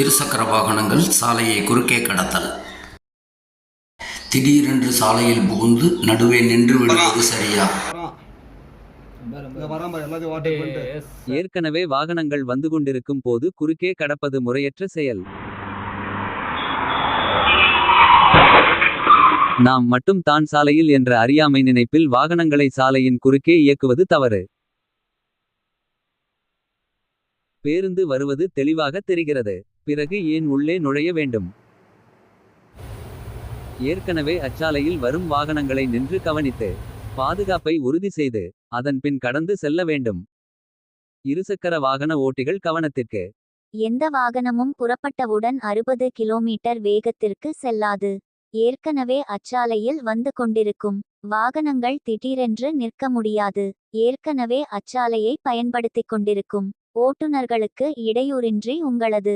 இருசக்கர வாகனங்கள் சாலையை குறுக்கே கடத்தல். திடீரென்று சாலையில் புகுந்து நடுவே நின்று விடுவது சரியா? ஏற்கனவே வாகனங்கள் வந்து கொண்டிருக்கும் போது குறுக்கே கடப்பது முறையற்ற செயல். நாம் மட்டும் தான் சாலையில் என்ற அறியாமை நினைப்பில் வாகனங்களை சாலையின் குறுக்கே இயக்குவது தவறு. பேருந்து வருவது தெளிவாக தெரிகிறது. பிறகு ஏன் உள்ளே நுழைய வேண்டும்? ஏற்கனவே அச்சாலையில் வரும் வாகனங்களை நின்று கவனித்து பாதுகாப்பை உறுதி செய்து அதன் பின் கடந்து செல்ல வேண்டும். இருசக்கர வாகன ஓட்டிகள் கவனத்திற்கு. எந்த வாகனமும் புறப்பட்டவுடன் அறுபது கிலோமீட்டர் வேகத்திற்கு செல்லாது. ஏற்கனவே அச்சாலையில் வந்து கொண்டிருக்கும் வாகனங்கள் திடீரென்று நிற்க முடியாது. ஏற்கனவே அச்சாலையை பயன்படுத்திக் கொண்டிருக்கும் ஓட்டுநர்களுக்கு இடையூறின்றி உங்களது